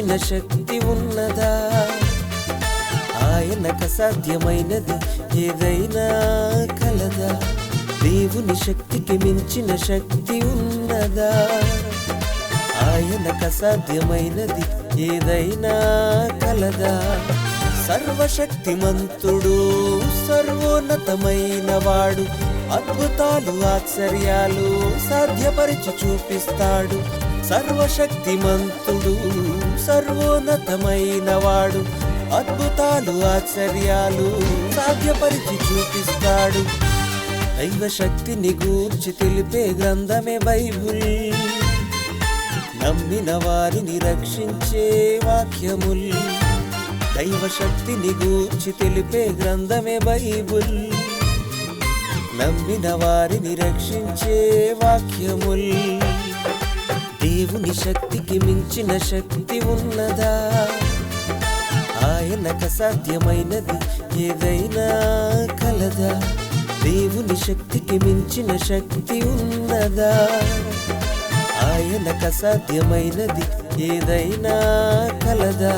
మించిన శక్తి ఉన్నదా? ఆయనకు అసాధ్యమైనది ఏదైనా కలదా? దేవుని శక్తికి మించిన శక్తి ఉన్నదా? ఆయనకు అసాధ్యమైనది ఏదైనా కలదా? సర్వశక్తిమంతుడు సర్వోన్నతమైన వాడు అద్భుతాలు ఆశ్చర్యాలు సాధ్యపరిచి చూపిస్తాడు. సర్వశక్తిమంతుడు సర్వోన్నతమైన వాడు అద్భుతాలు ఆశ్చర్యాలు సాధ్యపరిచి చూపిస్తాడు. దైవ శక్తిని గూర్చి తెలిపే గ్రంథమే బైబుల్. నమ్మిన వారిని రక్షించే వాక్యముల్. దైవ శక్తిని గూర్చి తెలిపే గ్రంథమే బైబుల్. నమ్మిన వారిని రక్షించే వాక్యముల్. దేవుని శక్తికి మించిన శక్తి ఉన్నదా? ఆయనకు సాధ్యమైనది ఏదైనా కలదా? దేవుని శక్తికి మించిన శక్తి ఉన్నదా? ఆయనకు సాధ్యమైనది ఏదైనా కలదా?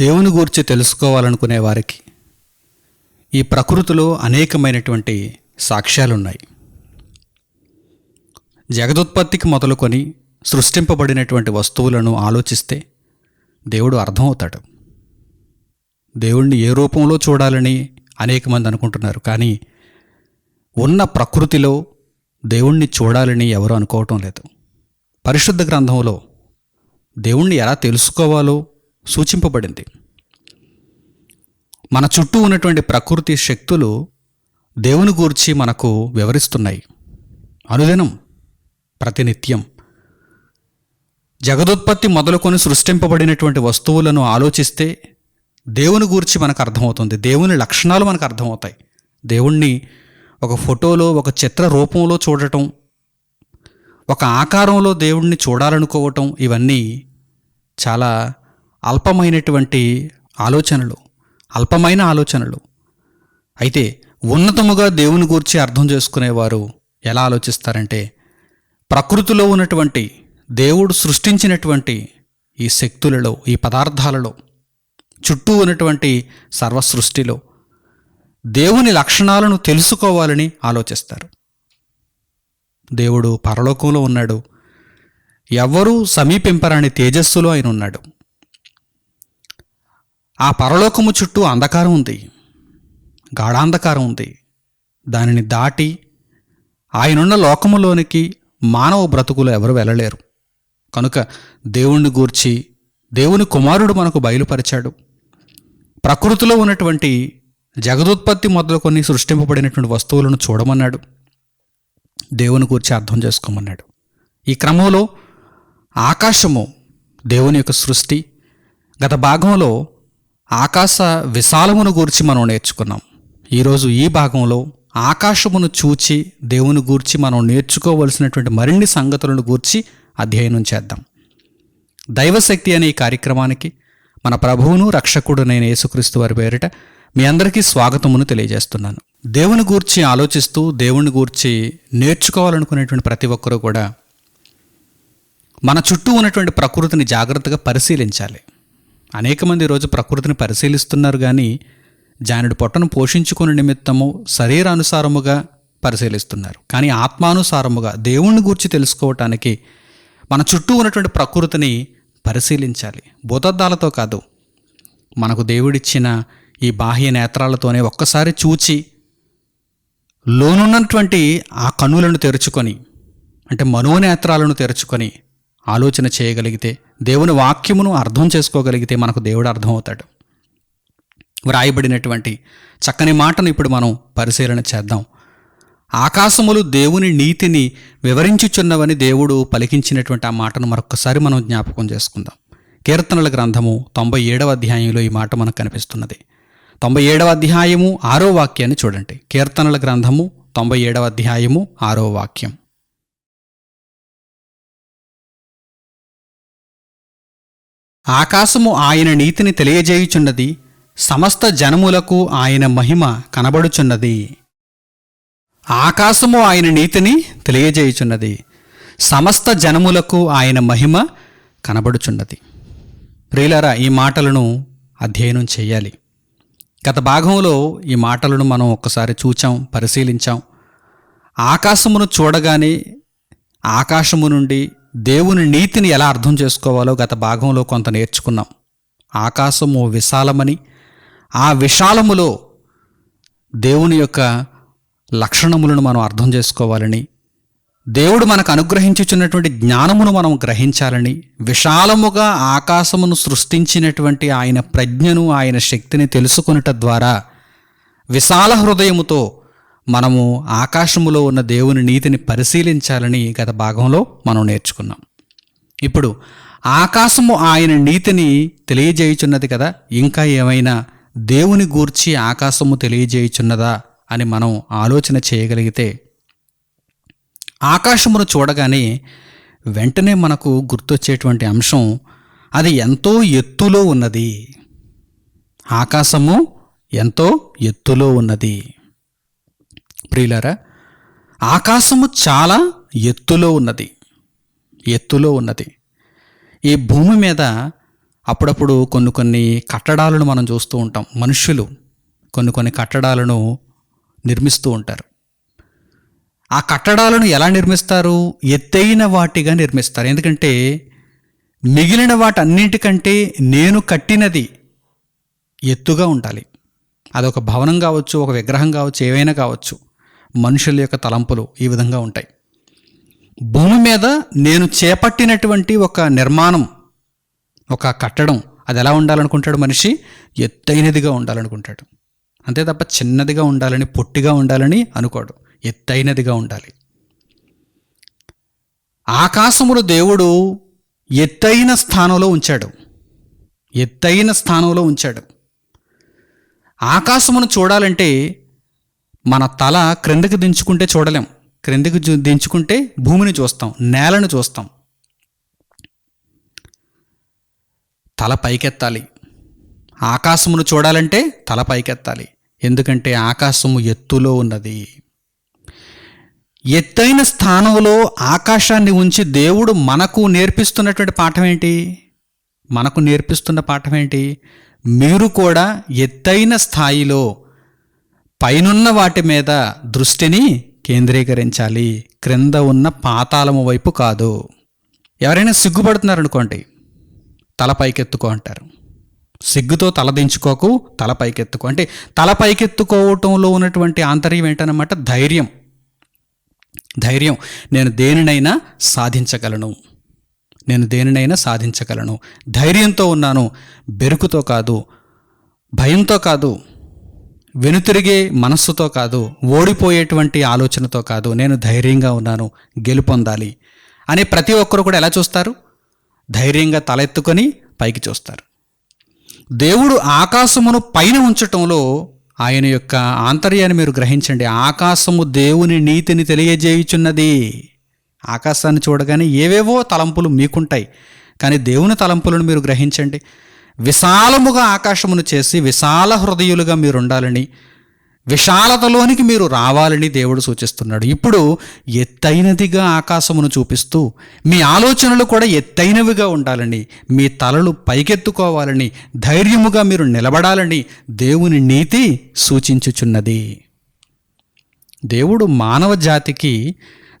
దేవుని గూర్చి తెలుసుకోవాలనుకునే వారికి ఈ ప్రకృతిలో అనేకమైనటువంటి సాక్ష్యాలున్నాయి. జగదుత్పత్తికి మొదలుకొని సృష్టింపబడినటువంటి వస్తువులను ఆలోచిస్తే దేవుడు అర్థమవుతాడు. దేవుణ్ణి ఏ రూపంలో చూడాలని అనేక మంది అనుకుంటున్నారు కానీ ఉన్న ప్రకృతిలో దేవుణ్ణి చూడాలని ఎవరు అనుకోవటం లేదు. పరిశుద్ధ గ్రంథంలో దేవుణ్ణి ఎలా తెలుసుకోవాలో సూచింపబడింది. మన చుట్టూ ఉన్నటువంటి ప్రకృతి శక్తులు దేవుని గూర్చి మనకు వివరిస్తున్నాయి. అనుదినం ప్రతినిత్యం. జగదుత్పత్తి మొదలుకొని సృష్టింపబడినటువంటి వస్తువులను ఆలోచిస్తే దేవుని గూర్చి మనకు అర్థమవుతుంది. దేవుని లక్షణాలు మనకు అర్థమవుతాయి. దేవుణ్ణి ఒక ఫోటోలో ఒక చిత్ర రూపంలో చూడటం ఒక ఆకారంలో దేవుణ్ణి చూడాలనుకోవటం ఇవన్నీ చాలా అల్పమైనటువంటి ఆలోచనలు. అల్పమైన ఆలోచనలు. అయితే ఉన్నతముగా దేవుని గూర్చి అర్థం చేసుకునేవారు ఎలా ఆలోచిస్తారంటే ప్రకృతిలో ఉన్నటువంటి దేవుడు సృష్టించినటువంటి ఈ శక్తులలో ఈ పదార్థాలలో చుట్టూ ఉన్నటువంటి సర్వ సృష్టిలో దేవుని లక్షణాలను తెలుసుకోవాలని ఆలోచిస్తారు. దేవుడు పరలోకంలో ఉన్నాడు. ఎవ్వరూ సమీపింపరాని తేజస్సులో ఆయన ఉన్నాడు. ఆ పరలోకము చుట్టూ అంధకారం ఉంది. గాఢాంధకారం ఉంది. దానిని దాటి ఆయనున్న లోకములోనికి మానవ బ్రతుకులు ఎవరు వెళ్ళలేరు. కనుక దేవుణ్ణి గూర్చి దేవుని కుమారుడు మనకు బయలుపరిచాడు. ప్రకృతిలో ఉన్నటువంటి జగదుత్పత్తి మొదలుకొని సృష్టింపబడినటువంటి వస్తువులను చూడమన్నాడు. దేవుని గురించి అర్థం చేసుకోమన్నాడు. ఈ క్రమంలో ఆకాశము దేవుని యొక్క సృష్టి. గత భాగంలో ఆకాశ విశాలమును గూర్చి మనం నేర్చుకున్నాం. ఈరోజు ఈ భాగంలో ఆకాశమును చూచి దేవుని గూర్చి మనం నేర్చుకోవలసినటువంటి మరిన్ని సంగతులను గూర్చి అధ్యయనం చేద్దాం. దైవశక్తి అనే ఈ కార్యక్రమానికి మన ప్రభువును రక్షకుడునైన యేసుక్రీస్తు వారి పేరిట మీ అందరికీ స్వాగతమును తెలియజేస్తున్నాను. దేవుని గూర్చి ఆలోచిస్తూ దేవుని గూర్చి నేర్చుకోవాలనుకునేటువంటి ప్రతి ఒక్కరూ కూడా మన చుట్టూ ఉన్నటువంటి ప్రకృతిని జాగ్రత్తగా పరిశీలించాలి. అనేక మంది రోజు ప్రకృతిని పరిశీలిస్తున్నారు కానీ జానుడి పొట్టను పోషించుకుని నిమిత్తము శరీరానుసారముగా పరిశీలిస్తున్నారు. కానీ ఆత్మానుసారముగా దేవుణ్ణి గూర్చి తెలుసుకోవటానికి మన చుట్టూ ఉన్నటువంటి ప్రకృతిని పరిశీలించాలి. భూతద్దాలతో కాదు మనకు దేవుడిచ్చిన ఈ బాహ్య నేత్రాలతోనే ఒక్కసారి చూచి లోనున్నటువంటి ఆ కన్నులను తెరుచుకొని అంటే మనోనేత్రాలను తెరుచుకొని ఆలోచన చేయగలిగితే దేవుని వాక్యమును అర్థం చేసుకోగలిగితే మనకు దేవుడు అర్థమవుతాడు. వ్రాయబడినటువంటి చక్కని మాటను ఇప్పుడు మనం పరిశీలన చేద్దాం. ఆకాశములు దేవుని నీతిని వివరించుచున్నవని దేవుడు పలికించినటువంటి ఆ మాటను మరొకసారి మనం జ్ఞాపకం చేసుకుందాం. కీర్తనల గ్రంథము తొంభై ఏడవ అధ్యాయంలో ఈ మాట మనకు కనిపిస్తున్నది. తొంభై ఏడవ అధ్యాయము ఆరో వాక్యాన్ని చూడండి. కీర్తనల గ్రంథము తొంభై ఏడవ అధ్యాయము ఆరో వాక్యం. ఆకాశము ఆయన నీతిని తెలియజేయుచున్నది సమస్త జనములకు ఆయన మహిమ కనబడుచున్నది. ఆకాశము ఆయన నీతిని తెలియజేయుచున్నది సమస్త జనములకు ఆయన మహిమ కనబడుచున్నది. ప్రియులారా ఈ మాటలను అధ్యయనం చేయాలి. గత భాగంలో ఈ మాటలను మనం ఒక్కసారి చూచాం పరిశీలించాం. ఆకాశమును చూడగానే ఆకాశము నుండి దేవుని నీతిని ఎలా అర్థం చేసుకోవాలో గత భాగంలో కొంత నేర్చుకున్నాం. ఆకాశము విశాలమని ఆ విశాలములో దేవుని యొక్క లక్షణములను మనం అర్థం చేసుకోవాలని దేవుడు మనకు అనుగ్రహించుచున్నటువంటి జ్ఞానమును మనం గ్రహించాలని విశాలముగా ఆకాశమును సృష్టించినటువంటి ఆయన ప్రజ్ఞను ఆయన శక్తిని తెలుసుకొనుట ద్వారా విశాల హృదయముతో మనము ఆకాశములో ఉన్న దేవుని నీతిని పరిశీలించాలని గత భాగంలో మనం నేర్చుకున్నాం. ఇప్పుడు ఆకాశము ఆయన నీతిని తెలియజేయుచున్నది కదా ఇంకా ఏమైనా దేవుని గూర్చి ఆకాశము తెలియజేయుచున్నదా అని మనం ఆలోచన చేయగలిగితే ఆకాశమును చూడగానే వెంటనే మనకు గుర్తొచ్చేటువంటి అంశం అది ఎంతో ఎత్తులో ఉన్నది. ఆకాశము ఎంతో ఎత్తులో ఉన్నది. ప్రియులరా ఆకాశము చాలా ఎత్తులో ఉన్నది. ఎత్తులో ఉన్నది. ఈ భూమి మీద అప్పుడప్పుడు కొన్ని కొన్ని కట్టడాలను మనం చూస్తూ ఉంటాం. మనుషులు కొన్ని కొన్ని కట్టడాలను నిర్మిస్తూ ఉంటారు. ఆ కట్టడాలను ఎలా నిర్మిస్తారు? ఎత్తైన వాటిగా నిర్మిస్తారు. ఎందుకంటే మిగిలిన వాటన్నింటికంటే నేను కట్టినది ఎత్తుగా ఉండాలి. అదొక భవనం కావచ్చు ఒక విగ్రహం కావచ్చు ఏవైనా కావచ్చు. మనుషుల యొక్క తలంపులు ఈ విధంగా ఉంటాయి. భూమి మీద నేను చేపట్టినటువంటి ఒక నిర్మాణం ఒక కట్టడం అది ఎలా ఉండాలనుకుంటాడు మనిషి? ఎత్తైనదిగా ఉండాలనుకుంటాడు. అంతే తప్ప చిన్నదిగా ఉండాలని పొట్టిగా ఉండాలని అనుకోడు. ఎత్తైనదిగా ఉండాలి. ఆకాశములు దేవుడు ఎత్తైన స్థానంలో ఉంచాడు. ఎత్తైన స్థానంలో ఉంచాడు. ఆకాశమును చూడాలంటే మన తల క్రిందకి దించుకుంటే చూడలేం. క్రిందకి దించుకుంటే భూమిని చూస్తాం నేలను చూస్తాం. తల పైకెత్తాలి. ఆకాశమును చూడాలంటే తల పైకెత్తాలి. ఎందుకంటే ఆకాశము ఎత్తులో ఉన్నది. ఎత్తైన స్థానంలో ఆకాశాన్ని ఉంచి దేవుడు మనకు నేర్పిస్తున్నటువంటి పాఠం ఏంటి? మనకు నేర్పిస్తున్న పాఠం ఏంటి? మీరు కూడా ఎత్తైన స్థాయిలో పైనున్న వాటి మీద దృష్టిని కేంద్రీకరించాలి. క్రింద ఉన్న పాతాళము వైపు కాదు. ఎవరైనా సిగ్గుపడుతున్నారనుకోండి తల పైకెత్తుకో అంటారు. సిగ్గుతో తల దించుకోకు తల పైకెత్తుకో. అంటే తల పైకెత్తుకోవటంలో ఉన్నటువంటి ఆంతర్యం ఏంటన్నమాట? ధైర్యం. ధైర్యం. నేను దేనినైనా సాధించగలను. నేను దేనినైనా సాధించగలను. ధైర్యంతో ఉన్నాను. బెరుకుతో కాదు. భయంతో కాదు. వెనుతిరిగే మనస్సుతో కాదు ఓడిపోయేటువంటి ఆలోచనతో కాదు నేను ధైర్యంగా ఉన్నాను గెలుపొందాలి అని ప్రతి ఒక్కరు కూడా ఎలా చూస్తారు? ధైర్యంగా తలెత్తుకొని పైకి చూస్తారు. దేవుడు ఆకాశమును పైన ఉంచటంలో ఆయన యొక్క ఆంతర్యాన్ని మీరు గ్రహించండి. ఆకాశము దేవుని నీతిని తెలియజేయుచున్నది. ఆకాశాన్ని చూడగానే ఏవేవో తలంపులు మీకుంటాయి కానీ దేవుని తలంపులను మీరు గ్రహించండి. విశాలముగా ఆకాశమును చేసి విశాల హృదయులుగా మీరు ఉండాలని విశాలతలోనికి మీరు రావాలని దేవుడు సూచిస్తున్నాడు. ఇప్పుడు ఎత్తైనదిగా ఆకాశమును చూపిస్తూ మీ ఆలోచనలు కూడా ఎత్తైనవిగా ఉండాలని మీ తలలు పైకెత్తుకోవాలని ధైర్యముగా మీరు నిలబడాలని దేవుని నీతి సూచించుచున్నది. దేవుడు మానవ జాతికి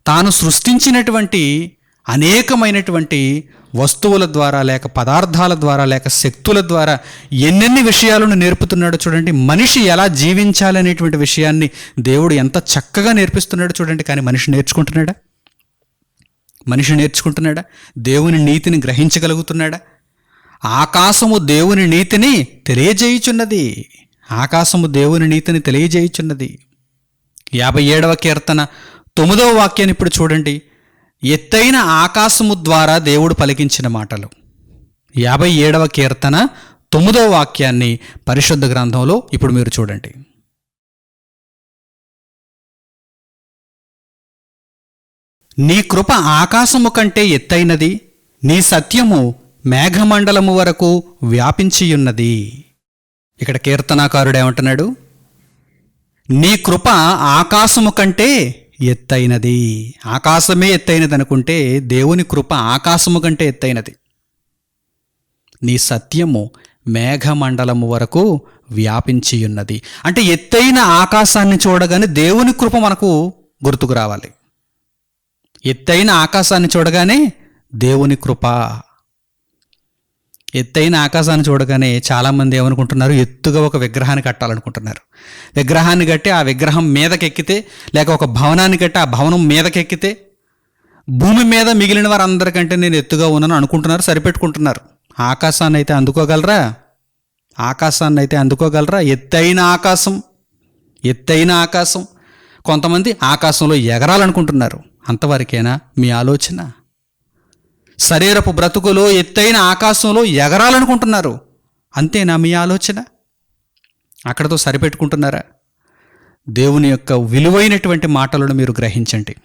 తాను సృష్టించినటువంటి అనేకమైనటువంటి వస్తువుల ద్వారా లేక పదార్థాల ద్వారా లేక శక్తుల ద్వారా ఎన్నెన్ని విషయాలను నేర్పుతున్నాడో చూడండి. మనిషి ఎలా జీవించాలనేటువంటి విషయాన్ని దేవుడు ఎంత చక్కగా నేర్పిస్తున్నాడో చూడండి. కానీ మనిషి నేర్చుకుంటున్నాడా? మనిషి నేర్చుకుంటున్నాడా? దేవుని నీతిని గ్రహించగలుగుతున్నాడా? ఆకాశము దేవుని నీతిని తెలియజేయుచున్నది. ఆకాశము దేవుని నీతిని తెలియజేయుచున్నది. యాభై ఏడవ కీర్తన తొమ్మిదవ వాక్యాన్ని ఇప్పుడు చూడండి. ఎత్తైన ఆకాశము ద్వారా దేవుడు పలికించిన మాటలు. యాభై ఏడవ కీర్తన తొమ్మిదవ వాక్యాన్ని పరిశుద్ధ గ్రంథంలో ఇప్పుడు మీరు చూడండి. నీ కృప ఆకాశము కంటే ఎత్తైనది నీ సత్యము మేఘమండలము వరకు వ్యాపించియున్నది. ఇక్కడ కీర్తనాకారుడు ఏమంటున్నాడు? నీ కృప ఆకాశము కంటే ఎత్తైనది. ఆకాశమే ఎత్తైనది అనుకుంటే దేవుని కృప ఆకాశము కంటే ఎత్తైనది. నీ సత్యము మేఘమండలము వరకు వ్యాపించి ఉన్నది అంటే ఎత్తైన ఆకాశాన్ని చూడగానే దేవుని కృప మనకు గుర్తుకు రావాలి. ఎత్తైన ఆకాశాన్ని చూడగానే దేవుని కృప ఎత్తైన ఆకాశాన్ని చూడగానే చాలామంది ఏమనుకుంటున్నారు? ఎత్తుగా ఒక విగ్రహాన్ని కట్టాలనుకుంటున్నారు. విగ్రహాన్ని కట్టి ఆ విగ్రహం మీదకెక్కితే లేక ఒక భవనాన్ని కట్టి ఆ భవనం మీదకెక్కితే భూమి మీద మిగిలిన వారందరికంటే నేను ఎత్తుగా ఉన్నాను అనుకుంటున్నారు సరిపెట్టుకుంటున్నారు. ఆకాశాన్ని అయితే అందుకోగలరా? ఆకాశాన్ని అయితే అందుకోగలరా? ఎత్తైన ఆకాశం ఎత్తైన ఆకాశం. కొంతమంది ఆకాశంలో ఎగరాలనుకుంటున్నారు. అంతవరకేనా మీ ఆలోచన? శరీరపు బ్రతుకులో ఎత్తైన ఆకాశంలో ఎగరాలనుకుంటున్నారు. అంతేనా మీ ఆలోచన? అక్కడతో సరిపెట్టుకుంటున్నారా? దేవుని యొక్క విలువైనటువంటి మాటలను మీరు గ్రహించండి.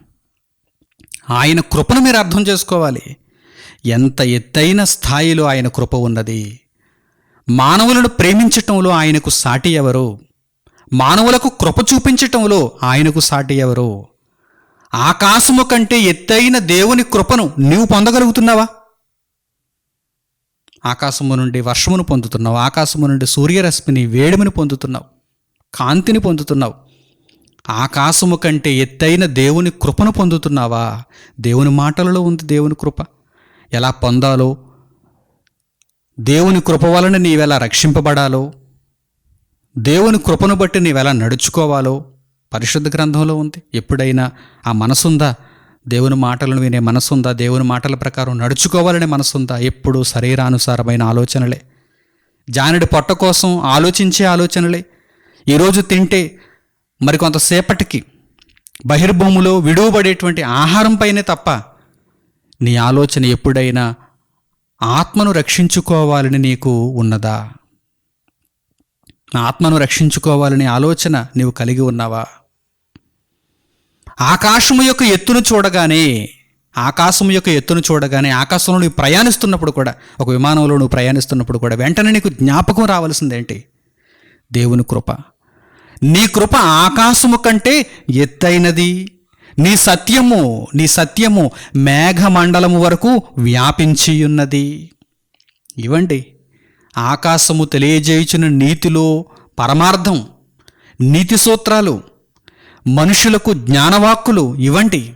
ఆయన కృపను మీరు అర్థం చేసుకోవాలి. ఎంత ఎత్తైన స్థాయిలో ఆయన కృప ఉన్నది. మానవులను ప్రేమించటంలో ఆయనకు సాటి ఎవరు? మానవులకు కృప చూపించటంలో ఆయనకు సాటి ఎవరు? ఆకాశము కంటే ఎత్తైన దేవుని కృపను నీవు పొందగలుగుతున్నావా? ఆకాశము నుండి వర్షమును పొందుతున్నావు. ఆకాశము నుండి సూర్యరశ్మిని వేడిమిని పొందుతున్నావు. కాంతిని పొందుతున్నావు. ఆకాశము కంటే ఎత్తైన దేవుని కృపను పొందుతున్నావా? దేవుని మాటలలో ఉంది దేవుని కృప. ఎలా పొందాలో? దేవుని కృప వలన నీవెలా రక్షింపబడాలో? దేవుని కృపను బట్టి నీవెలా నడుచుకోవాలో? పరిశుద్ధ గ్రంథంలో ఉంది. ఎప్పుడైనా ఆ మనసుందా? దేవుని మాటలను వినే మనసుందా? దేవుని మాటల ప్రకారం నడుచుకోవాలనే మనసుందా? ఎప్పుడు శరీరానుసారమైన ఆలోచనలే. జానుడి పొట్ట కోసం ఆలోచించే ఆలోచనలే. ఈరోజు తింటే మరి కొంతసేపటికి బహిర్భూములో విడువబడేటువంటి ఆహారంపైనే తప్ప నీ ఆలోచన ఎప్పుడైనా ఆత్మను రక్షించుకోవాలని నీకు ఉన్నదా? ఆత్మను రక్షించుకోవాలనే ఆలోచన నీవు కలిగి ఉన్నావా? ఆకాశము యొక్క ఎత్తును చూడగానే ఆకాశం యొక్క ఎత్తును చూడగానే ఆకాశంలో నువ్వు ప్రయాణిస్తున్నప్పుడు కూడా ఒక విమానంలో నువ్వు ప్రయాణిస్తున్నప్పుడు కూడా వెంటనే నీకు జ్ఞాపకం రావాల్సిందేంటి? దేవుని కృప. నీ కృప ఆకాశము కంటే ఎత్తైనది. నీ సత్యము నీ సత్యము మేఘమండలము వరకు వ్యాపించి ఉన్నది ఇవ్వండి. ఆకాశము తెలియజేయుచున్న నీతిలో పరమార్థం నీతి సూత్రాలు మనుషులకు జ్ఞానవాక్కులు ఇవ్వండి.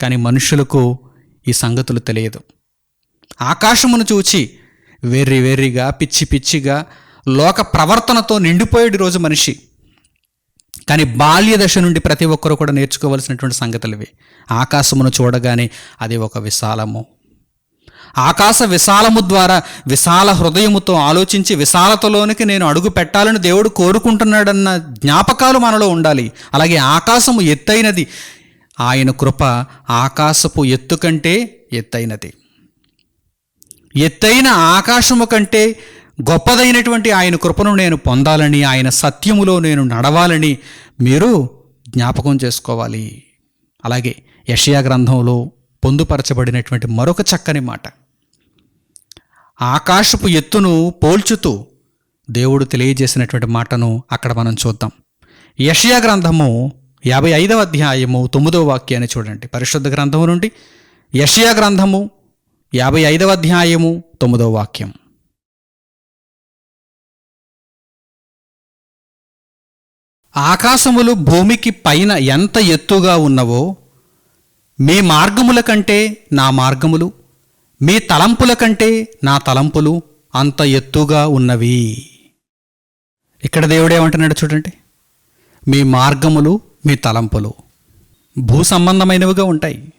కానీ మనుషులకు ఈ సంగతులు తెలియదు. ఆకాశమును చూచి వెర్రి వెర్రిగా పిచ్చి పిచ్చిగా లోక ప్రవర్తనతో నిండిపోయేడు రోజు మనిషి. కానీ బాల్య దశ నుండి ప్రతి ఒక్కరూ కూడా నేర్చుకోవలసినటువంటి సంగతులు ఇవి. ఆకాశమును చూడగానే అది ఒక విశాలము. ఆకాశ విశాలము ద్వారా విశాల హృదయముతో ఆలోచించి విశాలతలోనికి నేను అడుగు పెట్టాలని దేవుడు కోరుకుంటున్నాడన్న జ్ఞాపకాలు మనలో ఉండాలి. అలాగే ఆకాశము ఎత్తైనది. ఆయన కృప ఆకాశపు ఎత్తు కంటే ఎత్తైనది. ఎత్తైన ఆకాశము కంటే గొప్పదైనటువంటి ఆయన కృపను నేను పొందాలని ఆయన సత్యములో నేను నడవాలని మీరు జ్ఞాపకం చేసుకోవాలి. అలాగే యషయా గ్రంథంలో పొందుపరచబడినటువంటి మరొక చక్కని మాట. ఆకాశపు ఎత్తును పోల్చుతూ దేవుడు తెలియజేసినటువంటి మాటను అక్కడ మనం చూద్దాం. యషయా గ్రంథము యాభై ఐదవ అధ్యాయము తొమ్మిదవ వాక్యాన్ని చూడండి. పరిశుద్ధ గ్రంథము నుండి యషయా గ్రంథము యాభై ఐదవ అధ్యాయము తొమ్మిదవ వాక్యం. ఆకాశములు భూమికి పైన ఎంత ఎత్తుగా ఉన్నవో మీ మార్గముల కంటే నా మార్గములు మీ తలంపుల కంటే నా తలంపులు అంత ఎత్తుగా ఉన్నవి. ఇక్కడ దేవుడేమంటున్నాడు చూడండి. మీ మార్గములు మీ తలంపులు భూ సంబంధమైనవిగా ఉంటాయి.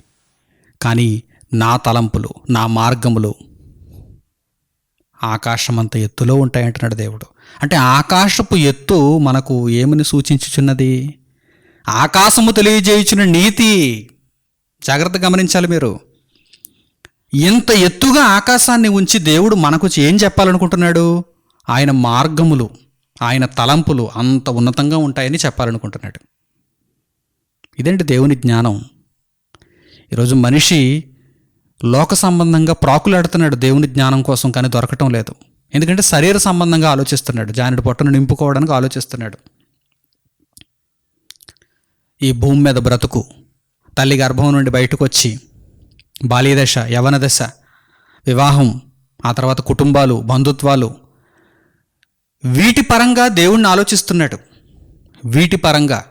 కానీ నా తలంపులు నా మార్గములు ఆకాశమంత ఎత్తులో ఉంటాయంటున్నాడు దేవుడు. అంటే ఆకాశపు ఎత్తు మనకు ఏమని సూచించుచున్నది? ఆకాశము తెలియజేయుచున్న నీతి. జాగ్రత్త గమనించాలి మీరు. ఇంత ఎత్తుగా ఆకాశాన్ని ఉంచి దేవుడు మనకు ఏం చెప్పాలనుకుంటున్నాడు? ఆయన మార్గములు ఆయన తలంపులు అంత ఉన్నతంగా ఉంటాయని చెప్పాలనుకుంటున్నాడు. ఇదేంటి దేవుని జ్ఞానం? ఈరోజు మనిషి లోక సంబంధంగా ప్రాకులాడుతున్నాడు దేవుని జ్ఞానం కోసం కానీ దొరకటం లేదు. ఎందుకంటే శరీర సంబంధంగా ఆలోచిస్తున్నాడు. జానుడి పొట్టను నింపుకోవడానికి ఆలోచిస్తున్నాడు. ఈ భూమి మీద బ్రతుకు తల్లి గర్భం నుండి బయటకు వచ్చి బాల్యదశ యవన దశ వివాహం ఆ తర్వాత కుటుంబాలు బంధుత్వాలు వీటి పరంగా దేవుణ్ణి ఆలోచిస్తున్నాడు. వీటి పరంగా.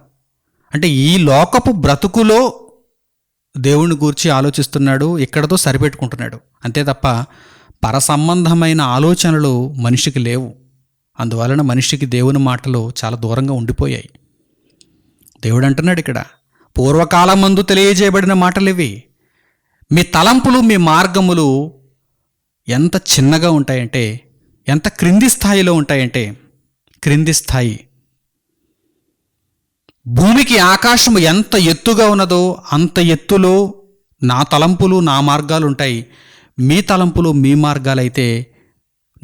అంటే ఈ లోకపు బ్రతుకులో దేవుణ్ణి గూర్చి ఆలోచిస్తున్నాడు ఇక్కడతో సరిపెట్టుకుంటున్నాడు. అంతే తప్ప పరసంబంధమైన ఆలోచనలు మనిషికి లేవు. అందువలన మనిషికి దేవుని మాటలు చాలా దూరంగా ఉండిపోయాయి. దేవుడు అంటున్నాడు ఇక్కడ పూర్వకాలమందు తెలియజేయబడిన మాటలు ఇవి మీ తలంపులు మీ మార్గములు ఎంత చిన్నగా ఉంటాయంటే ఎంత క్రింది స్థాయిలో ఉంటాయంటే క్రింది స్థాయి. భూమికి ఆకాశము ఎంత ఎత్తుగా ఉన్నదో అంత ఎత్తులో నా తలంపులు నా మార్గాలు ఉంటాయి మీ తలంపులు మీ మార్గాలైతే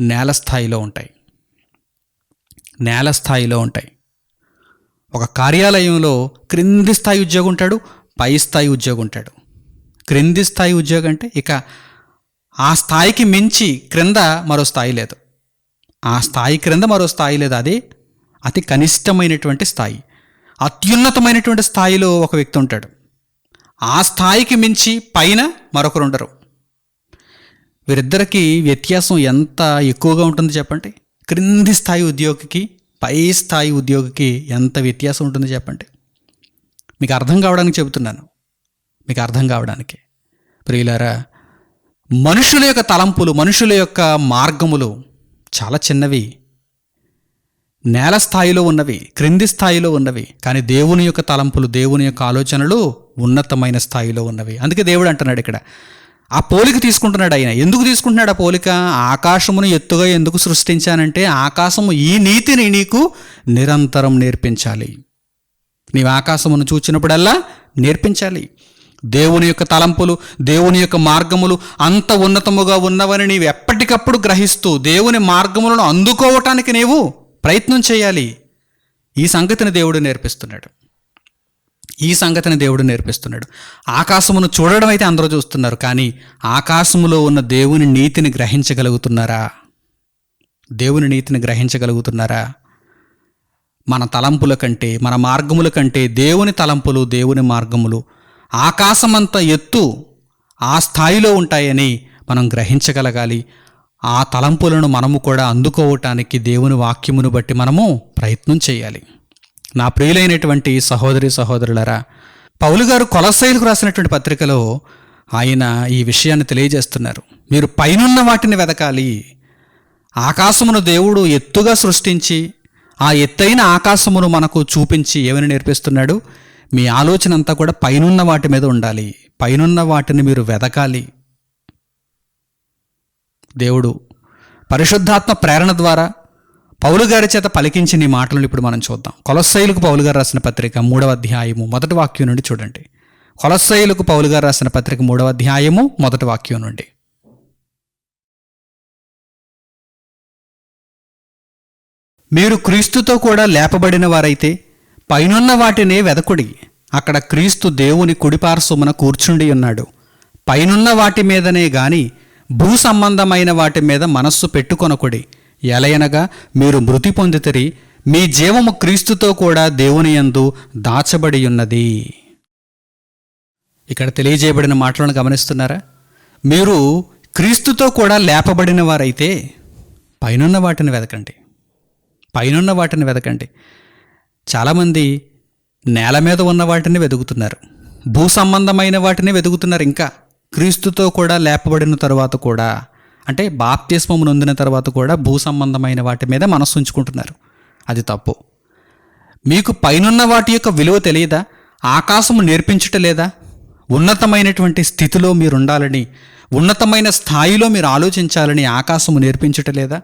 నేల స్థాయిలో ఉంటాయి. నేల స్థాయిలో ఉంటాయి. ఒక కార్యాలయంలో క్రింది స్థాయి ఉద్యోగం ఉంటాడు పై స్థాయి ఉద్యోగం ఉంటాడు. క్రింది స్థాయి ఉద్యోగం అంటే ఇక ఆ స్థాయికి మించి క్రింద మరో స్థాయి లేదు. ఆ స్థాయి క్రింద మరో స్థాయి లేదు. అది అతి కనిష్టమైనటువంటి స్థాయి. అత్యున్నతమైనటువంటి స్థాయిలో ఒక వ్యక్తి ఉంటాడు. ఆ స్థాయికి మించి పైన మరొకరు ఉండరు. వీరిద్దరికీ వ్యత్యాసం ఎంత ఎక్కువగా ఉంటుంది చెప్పండి? క్రింది స్థాయి ఉద్యోగికి పై స్థాయి ఉద్యోగికి ఎంత వ్యత్యాసం ఉంటుందో చెప్పండి? మీకు అర్థం కావడానికి చెబుతున్నాను. మీకు అర్థం కావడానికి. ప్రియులారా మనుషుల యొక్క తలంపులు మనుషుల యొక్క మార్గములు చాలా చిన్నవి. నేల స్థాయిలో ఉన్నవి క్రింది స్థాయిలో ఉన్నవి కానీ దేవుని యొక్క తలంపులు దేవుని యొక్క ఆలోచనలు ఉన్నతమైన స్థాయిలో ఉన్నవి. అందుకే దేవుడు అంటున్నాడు ఇక్కడ ఆ పోలిక తీసుకుంటున్నాడు ఆయన. ఎందుకు తీసుకుంటున్నాడు ఆ పోలిక? ఆకాశమును ఎత్తుగా ఎందుకు సృష్టించానంటే ఆకాశము ఈ నీతిని నీకు నిరంతరం నేర్పించాలి. నీవు ఆకాశమును చూచినప్పుడల్లా నేర్పించాలి. దేవుని యొక్క తలంపులు దేవుని యొక్క మార్గములు అంత ఉన్నతముగా ఉన్నవని నీవు ఎప్పటికప్పుడు గ్రహిస్తూ దేవుని మార్గములను అందుకోవటానికి నీవు ప్రయత్నం చేయాలి. ఈ సంగతిని దేవుడు నేర్పిస్తున్నాడు. ఈ సంగతిని దేవుడు నేర్పిస్తున్నాడు. ఆకాశమును చూడడం అయితే అందరూ చూస్తున్నారు కానీ ఆకాశములో ఉన్న దేవుని నీతిని గ్రహించగలుగుతున్నారా? దేవుని నీతిని గ్రహించగలుగుతున్నారా? మన తలంపుల కంటే మన మార్గముల కంటే దేవుని తలంపులు దేవుని మార్గములు ఆకాశమంత ఎత్తు ఆ స్థాయిలో ఉంటాయని మనం గ్రహించగలగాలి. ఆ తలంపులను మనము కూడా అందుకోవటానికి దేవుని వాక్యమును బట్టి మనము ప్రయత్నం చేయాలి. నా ప్రియులైనటువంటి సహోదరి సహోదరులరా పౌలు గారు కొలసైలకు రాసినటువంటి పత్రికలో ఆయన ఈ విషయాన్ని తెలియజేస్తున్నారు. మీరు పైనున్న వాటిని వెదకాలి. ఆకాశమును దేవుడు ఎత్తుగా సృష్టించి ఆ ఎత్తైన ఆకాశమును మనకు చూపించి ఏమని నేర్పిస్తున్నాడు? మీ ఆలోచన అంతా కూడా పైనున్న వాటి మీద ఉండాలి. పైనున్న వాటిని మీరు వెదకాలి. దేవుడు పరిశుద్ధాత్మ ప్రేరణ ద్వారా పౌలు గారి చేత పలికించిన ఈ మాటలను ఇప్పుడు మనం చూద్దాం. కొలస్సైలకు పౌలు గారు రాసిన పత్రిక మూడవ అధ్యాయము మొదటి వాక్యం నుండి చూడండి. కొలస్సైలకు పౌలు గారు రాసిన పత్రిక మూడవ అధ్యాయము మొదటి వాక్యం నుండి. మీరు క్రీస్తుతో కూడా లేపబడిన వారైతే పైనున్న వాటినే వెదకుడి. అక్కడ క్రీస్తు దేవుని కుడిపార్శ్వమున కూర్చుండి ఉన్నాడు. పైనున్న వాటి మీదనే గాని భూ సంబంధమైన వాటి మీద మనస్సు పెట్టుకొనకుడి. ఎలయనగా మీరు మృతి పొందితిరి మీ జీవము క్రీస్తుతో కూడా దేవుని యందు దాచబడి ఉన్నది. ఇక్కడ తెలియజేయబడిన మాటలను గమనిస్తున్నారా? మీరు క్రీస్తుతో కూడా లేపబడిన వారైతే పైనున్న వాటిని వెదకండి. పైనున్న వాటిని వెదకండి. చాలామంది నేల మీద ఉన్న వాటిని వెతుకుతున్నారు భూ సంబంధమైన వాటిని వెతుకుతున్నారు ఇంకా. క్రీస్తుతో కూడా లేపబడిన తరువాత కూడా అంటే బాప్తిస్మము నొందిన తర్వాత కూడా భూ సంబంధమైన వాటి మీద మనస్సు ఉంచుకుంటున్నారు. అది తప్పు. మీకు పైనున్న వాటి యొక్క విలువ తెలియదా? ఆకాశము నేర్పించటలేదా ఉన్నతమైనటువంటి స్థితిలో మీరు ఉండాలని ఉన్నతమైన స్థాయిలో మీరు ఆలోచించాలని ఆకాశము నేర్పించటలేదా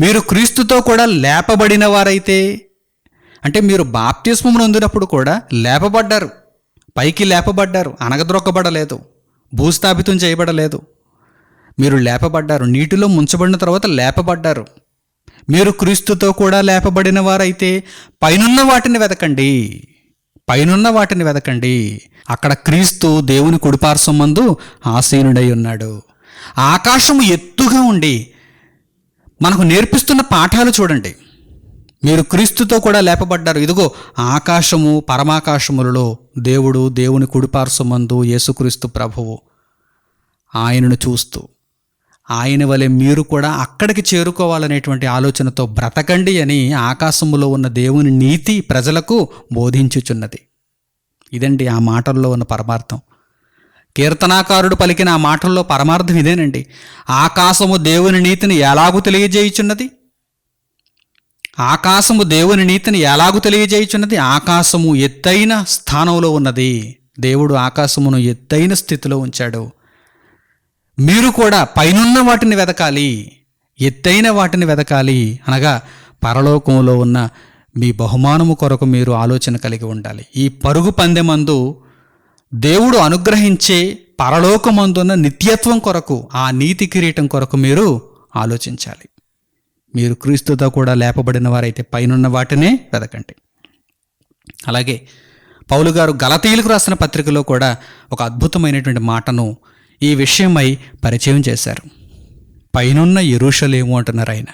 మీరు క్రీస్తుతో కూడా లేపబడిన వారైతే అంటే మీరు బాప్తిస్మము నొందినప్పుడు కూడా లేపబడ్డారు. పైకి లేపబడ్డారు. అనగద్రొక్కబడలేదు భూస్థాపితం చేయబడలేదు. మీరు లేపబడ్డారు. నీటిలో ముంచబడిన తర్వాత లేపబడ్డారు. మీరు క్రీస్తుతో కూడా లేపబడిన వారైతే పైనున్న వాటిని వెతకండి పైనున్న వాటిని వెతకండి అక్కడ క్రీస్తు దేవుని కుడిపార్శ్వం మందు ఆసీనుడై ఉన్నాడు. ఆకాశము ఎత్తుగా ఉండి మనకు నేర్పిస్తున్న పాఠాలు చూడండి. మీరు క్రీస్తుతో కూడా లేపబడ్డారు. ఇదిగో ఆకాశము పరమాకాశములలో దేవుడు దేవుని కుడిపార్శ్వమందు యేసుక్రీస్తు ప్రభువు ఆయనను చూస్తూ ఆయన వలె మీరు కూడా అక్కడికి చేరుకోవాలనేటువంటి ఆలోచనతో బ్రతకండి అని ఆకాశములో ఉన్న దేవుని నీతి ప్రజలకు బోధించుచున్నది. ఇదండి ఆ మాటల్లో ఉన్న పరమార్థం. కీర్తనాకారుడు పలికిన ఆ మాటల్లో పరమార్థం ఇదేనండి. ఆకాశము దేవుని నీతిని ఎలాగూ తెలియజేయుచున్నది? ఆకాశము దేవుని నీతిని ఎలాగూ తెలియజేయుచున్నది? ఆకాశము ఎత్తైన స్థానంలో ఉన్నది. దేవుడు ఆకాశమును ఎత్తైన స్థితిలో ఉంచాడు. మీరు కూడా పైనున్న వాటిని వెదకాలి ఎత్తైన వాటిని వెదకాలి. అనగా పరలోకంలో ఉన్న మీ బహుమానము కొరకు మీరు ఆలోచన కలిగి ఉండాలి. ఈ పరుగు పందెమందు దేవుడు అనుగ్రహించే పరలోకమందున్న నిత్యత్వం కొరకు ఆ నీతి కిరీటం కొరకు మీరు ఆలోచించాలి. మీరు క్రీస్తుతో కూడా లేపబడిన వారైతే పైనున్న వాటినే వెదకండి. అలాగే పౌలు గారు గలతీయులకు రాసిన పత్రికలో కూడా ఒక అద్భుతమైనటువంటి మాటను ఈ విషయమై పరిచయం చేశారు. పైనున్న ఎరుషలేము అంటున్నారు ఆయన.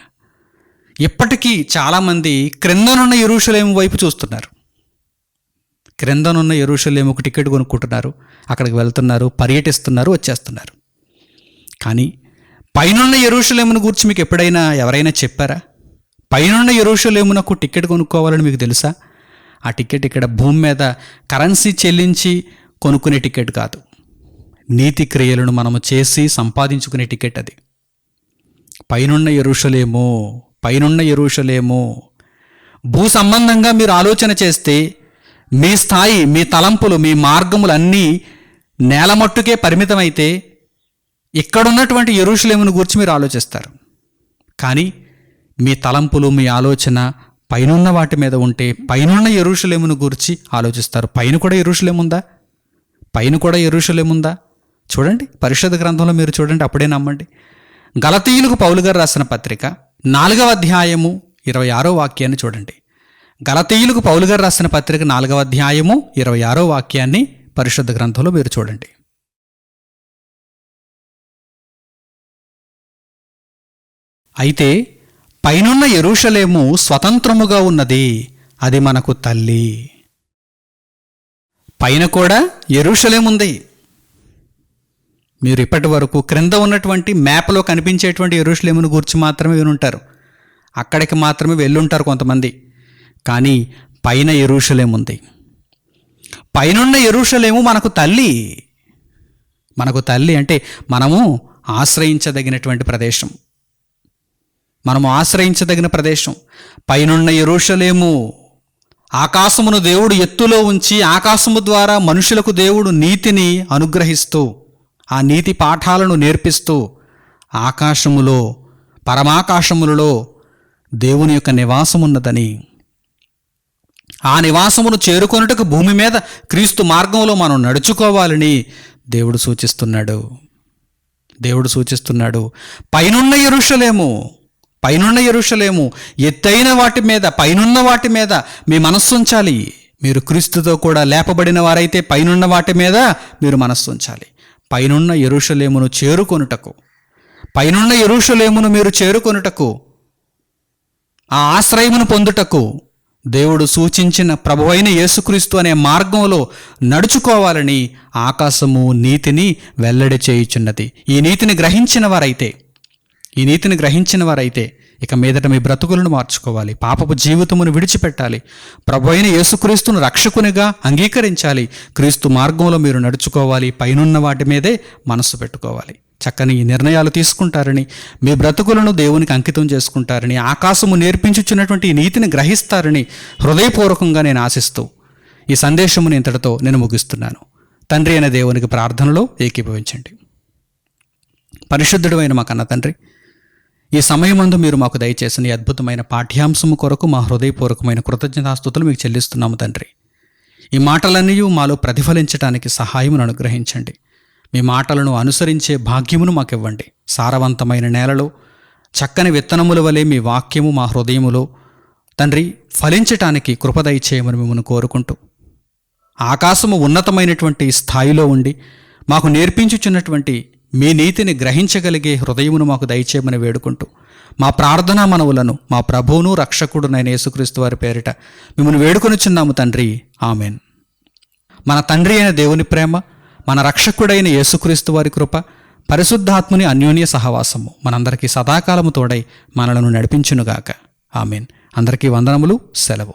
ఇప్పటికీ చాలామంది క్రిందనున్న ఎరుషలేము వైపు చూస్తున్నారు. క్రిందనున్న ఎరుషలేముకు టికెట్ కొనుక్కుంటున్నారు. అక్కడికి వెళ్తున్నారు పర్యటిస్తున్నారు వచ్చేస్తున్నారు. కానీ పైనున్న ఎరుషలేమును గురించి మీకు ఎప్పుడైనా ఎవరైనా చెప్పారా? పైనున్న ఎరుషలేమునకు టికెట్ కొనుక్కోవాలని మీకు తెలుసా? ఆ టికెట్ ఇక్కడ భూమి మీద కరెన్సీ చెల్లించి కొనుక్కునే టికెట్ కాదు. నీతి క్రియలను మనము చేసి సంపాదించుకునే టికెట్ అది. పైనున్న ఎరుషలేము పైనున్న ఎరుషలేము. భూ సంబంధంగా మీరు ఆలోచన చేస్తే మీ స్థాయి మీ తలంపులు మీ మార్గములన్నీ నేలమట్టుకే పరిమితమైతే ఇక్కడున్నటువంటి ఎరుషులేమును గురించి మీరు ఆలోచిస్తారు. కానీ మీ తలంపులు మీ ఆలోచన పైనున్న వాటి మీద ఉంటే పైనున్న ఎరుషులేమును గురించి ఆలోచిస్తారు. పైన కూడా ఎరుషలేముందా? పైన కూడా ఎరుషులేముందా? చూడండి పరిషత్ గ్రంథంలో మీరు చూడండి అప్పుడే నమ్మండి. గలతీయులకు పౌలు గారు రాసిన పత్రిక నాలుగవ అధ్యాయము ఇరవై ఆరో వాక్యాన్ని చూడండి. గలతీయులకు పౌలు గారు రాసిన పత్రిక నాలుగవ అధ్యాయము ఇరవై ఆరో వాక్యాన్ని పరిశుద్ధ గ్రంథంలో మీరు చూడండి. అయితే పైనున్న ఎరుషలేము స్వతంత్రముగా ఉన్నది అది మనకు తల్లి. పైన కూడా ఎరుషలేముంది మీరు ఇప్పటి వరకు క్రింద ఉన్నటువంటి మ్యాప్లో కనిపించేటువంటి ఎరుషులేమును గురించి మాత్రమే వినుంటారు. అక్కడికి మాత్రమే వెళ్ళుంటారు కొంతమంది. కానీ పైన ఎరుషలేము ఉంది పైనున్న ఎరుషలేము మనకు తల్లి. మనకు తల్లి అంటే మనము ఆశ్రయించదగినటువంటి ప్రదేశం. మనము ఆశ్రయించదగిన ప్రదేశం. పైనున్న ఎరుషలేము ఆకాశమును దేవుడు ఎత్తులో ఉంచి ఆకాశము ద్వారా మనుషులకు దేవుడు నీతిని అనుగ్రహిస్తూ ఆ నీతి పాఠాలను నేర్పిస్తూ ఆకాశములో పరమాకాశములలో దేవుని యొక్క నివాసమున్నదని. ఆ నివాసమును చేరుకొనుటకు భూమి మీద క్రీస్తు మార్గంలో మనం నడుచుకోవాలని దేవుడు సూచిస్తున్నాడు. దేవుడు సూచిస్తున్నాడు పైనున్న ఎరుషలేము పైనున్న ఎరుషలేము ఎత్తైన వాటి మీద పైనున్న వాటి మీద మీ మనస్సు ఉంచాలి. మీరు క్రీస్తుతో కూడా లేపబడిన వారైతే పైనున్న వాటి మీద మీరు మనస్సు ఉంచాలి. పైనున్న ఎరుషలేమును చేరుకొనుటకు. పైనున్న ఎరుషలేమును మీరు చేరుకొనుటకు. ఆ ఆశ్రయమును పొందుటకు దేవుడు సూచించిన ప్రభువైన యేసుక్రీస్తు అనే మార్గంలో నడుచుకోవాలని ఆకాశము నీతిని వెల్లడి చేయుచున్నది. ఈ నీతిని గ్రహించిన వారైతే ఈ నీతిని గ్రహించిన వారైతే ఇక మీదట మీ బ్రతుకులను మార్చుకోవాలి. పాపపు జీవితమును విడిచిపెట్టాలి. ప్రభు అయిన యేసుక్రీస్తును రక్షకునిగా అంగీకరించాలి. క్రీస్తు మార్గంలో మీరు నడుచుకోవాలి. పైనున్న వాటి మీదే మనస్సు పెట్టుకోవాలి. చక్కని ఈ నిర్ణయాలు తీసుకుంటారని మీ బ్రతుకులను దేవునికి అంకితం చేసుకుంటారని ఆకాశము నేర్పించుచున్నటువంటి ఈ నీతిని గ్రహిస్తారని హృదయపూర్వకంగా నేను ఆశిస్తూ ఈ సందేశమును ఇంతటితో నేను ముగిస్తున్నాను. తండ్రి అయిన దేవునికి ప్రార్థనలో ఏకీభవించండి. పరిశుద్ధుడైన మా కన్న తండ్రి ఈ సమయమందు మీరు మాకు దయచేసిన ఈ అద్భుతమైన పాఠ్యాంశము కొరకు మా హృదయపూర్వకమైన కృతజ్ఞతాస్థుతులు మీకు చెల్లిస్తున్నాము తండ్రి. ఈ మాటలన్నీ మాలో ప్రతిఫలించడానికి సహాయమును అనుగ్రహించండి. మీ మాటలను అనుసరించే భాగ్యమును మాకు ఇవ్వండి సారవంతమైన నేలలో చక్కని విత్తనముల వలె మీ వాక్యము మా హృదయములో తండ్రి ఫలించటానికి కృపదయ చేయమని మిమ్మల్ని కోరుకుంటూ ఆకాశము ఉన్నతమైనటువంటి స్థాయిలో ఉండి మాకు నేర్పించుచున్నటువంటి మీ నీతిని గ్రహించగలిగే హృదయమును మాకు దయచేయమని వేడుకుంటూ మా ప్రార్థనా మనవులను మా ప్రభువును రక్షకుడునైన యేసుక్రీస్తు వారి పేరిట మిమ్మల్ని వేడుకొనిచున్నాము తండ్రి. ఆమెన్. మన తండ్రి అయిన దేవుని ప్రేమ మన రక్షకుడైన యేసుక్రీస్తు వారి కృప పరిశుద్ధాత్ముని అన్యోన్య సహవాసము మనందరికీ సదాకాలము తోడై మనలను నడిపించునుగాక. ఆమెన్. అందరికీ వందనములు సెలవు.